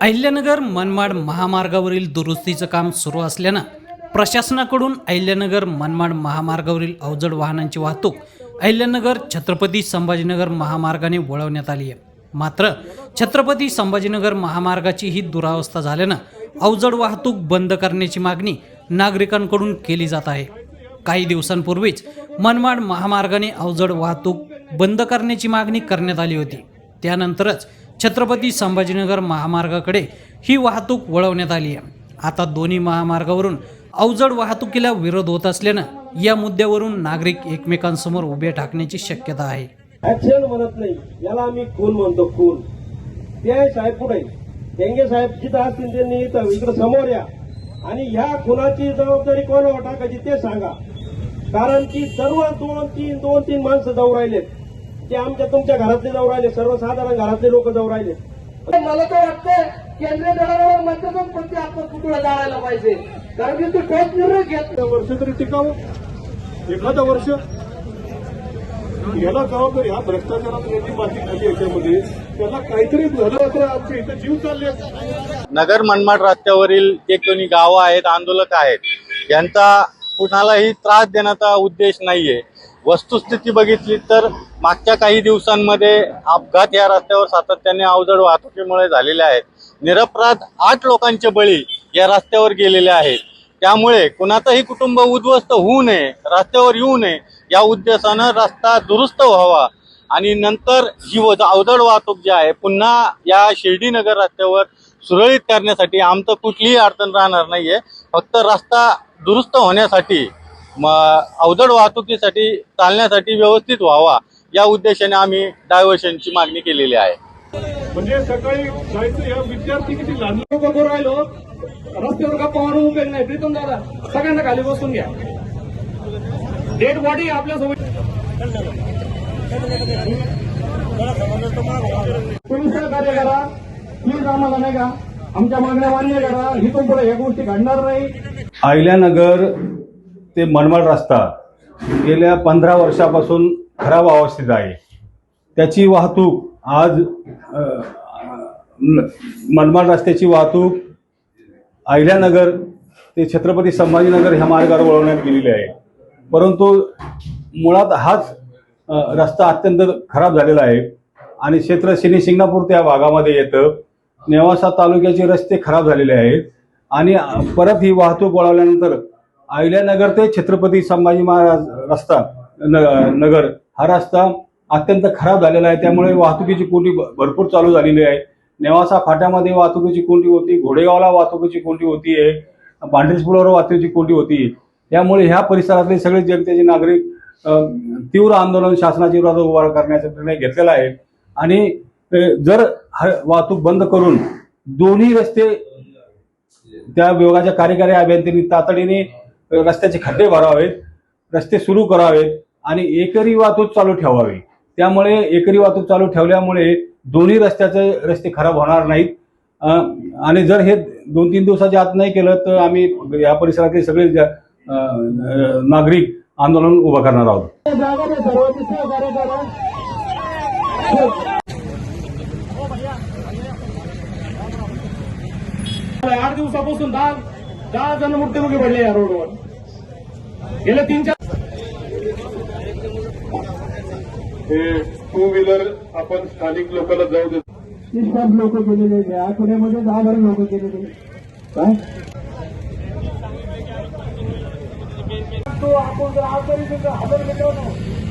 अहिल्यानगर मनमाड महामार्गावरील दुरुस्तीचं काम सुरू असल्यानं प्रशासनाकडून अहिल्यानगर मनमाड महामार्गावरील अवजड वाहनांची वाहतूक अहिल्यानगर छत्रपती संभाजीनगर महामार्गाने वळवण्यात आली आहे. मात्र छत्रपती संभाजीनगर महामार्गाची ही दुरावस्था झाल्यानं अवजड वाहतूक बंद करण्याची मागणी नागरिकांकडून केली जात आहे. काही दिवसांपूर्वीच मनमाड महामार्गाने अवजड वाहतूक बंद करण्याची मागणी करण्यात आली होती. त्यानंतरच छत्रपती संभाजीनगर महामार्गाकडे ही वाहतूक वळवण्यात आली आहे. आता दोन्ही महामार्गावरून अवजड वाहतुकीला विरोध होत असल्यानं या मुद्द्यावरून नागरिक एकमेकांसमोर उभे ठाकण्याची शक्यता आहे. ऍक्सिडेंट म्हणत नाही. याला आम्ही खून म्हणतो खून. ते आहे साहेब पुढे डेंगे साहेब जिथं असतील त्यांनी इथं इकडे समोर या. आणि ह्या खुनाची जबाबदारी कोणावर टाकायची ते सांगा. कारण की सर्व दोन तीन दोन तीन माणसं जाऊ राहिलेत. ते आमच्या तुमच्या घरातले जाऊ राहिले सर्वसाधारण घरातले लोक जाऊ राहिले. मला तर वाटतं केंद्रीय दलावर मतदान प्रति आपण पुतळा जाळायला पाहिजे? कारण की तू ठोस निर्णय घेत वर्ष तरी टिकावं. एखादं वर्ष. याला जबाबदारी हा भ्रष्टाचारात यांनी माती खाली याच्यामध्ये. त्याला काहीतरी झालं तर आमचे इथे जीव चालले नगर मनमाड रस्त्यावरील जे कोणी गावं आहेत आंदोलक आहेत यांचा कुणालाही त्रास देण्याचा उद्देश नाहीये. वस्तुस्थिती बघितली तर मागच्या काही दिवसांमध्ये अपघात या रस्त्यावर सातत्याने अवजड वाहतुकीमुळे झालेले आहेत. निरपराध आठ लोकांचे बळी या रस्त्यावर गेलेले आहेत. त्यामुळे कुणाचंही कुटुंब उद्ध्वस्त होऊ नये रस्त्यावर येऊ नये या उद्देशानं रस्ता दुरुस्त व्हावा. आणि नंतर जी अवजड वाहतूक जी आहे पुन्हा या शिर्डीनगर रस्त्यावर सुरळीत करण्यासाठी आमचं कुठलीही अडचण राहणार नाहीये. फक्त रस्ता दुरुस्त होण्यासाठी अवजड वाहतुकीसाठी चालण्यासाठी व्यवस्थित व्हावा या उद्देशाने आम्ही डायव्हर्शनची मागणी केलेली आहे. म्हणजे सकाळी जायचं या विद्यार्थी किती करू राहिलो. रस्त्यावर गप्पा मारून उपयोग नाही. प्रीतम दादा सगळ्यांना खाली बसून घ्या. डेड बॉडी आपल्यासोबत तुम्ही सहकार्य करा. प्लीज आम्हाला नाही का? आमच्या मागण्या मान्य करा. इथून पुढे ह्या गोष्टी घडणार नाही. अहिल्यानगर ते मनमाड रस्ता गेल्या पंधरा वर्षापासून खराब अवस्थेत आहे. त्याची वाहतूक आज मनमाड रस्त्याची वाहतूक अहिल्यानगर ते छत्रपती संभाजीनगर ह्या मार्गावर वळवण्यात गेलेली आहे. परंतु मुळात हाच रस्ता अत्यंत खराब झालेला आहे आणि क्षेत्र शनी शिंगणापूर त्या भागामध्ये येतं. नेवासा तालुक्याचे रस्ते खराब झालेले आहेत आणि परत ही वाहतूक वळवल्यानंतर अहिल्यानगर ते छत्रपती संभाजी महाराज रस्ता न- नगर हा रस्ता अत्यंत खराब झालेला आहे. त्यामुळे वाहतुकीची कोंडी भ- भरपूर चालू झालेली आहे. नेवासा फाट्यामध्ये वाहतुकीची कोंडी होती घोडेगावला वाहतुकीची कोंडी होती आहे पांढरीसपुलावर वाहतुकीची कोंडी होती. त्यामुळे ह्या परिसरातले सगळे जनतेचे नागरिक तीव्र आंदोलन शासनाची विरोधात उभा करण्याचा निर्णय घेतलेला आहे. आणि जर वाहतूक बंद करून दोन्ही रस्ते त्या विभागाच्या कार्यकारी अभियंत्यांनी तातडीने रस्त्याचे खड्डे भरावेत रस्ते सुरू करावेत आणि एकरी वाहतूक चालू ठेवावी. त्यामुळे एकरी वाहतूक चालू ठेवल्यामुळे दोन्ही रस्त्याचे रस्ते खराब होणार नाहीत. आणि जर हे दोन तीन दिवसाच्या आत नाही केलं तर आम्ही या परिसरातले सगळे ज- नागरिक आंदोलन उभं करणार आहोत. आठ दिवसापासून दहा जण मृत्युमुखी पडले या रोडवर. गेले तीन चार हे टू व्हीलर आपण स्थानिक लोकांना जाऊ देतो तीस पाच लोक गेलेले या आठवड्यामध्ये दहा बारा लोक गेलेले काय? तो आपण जर आजारी हजार मित्रांनो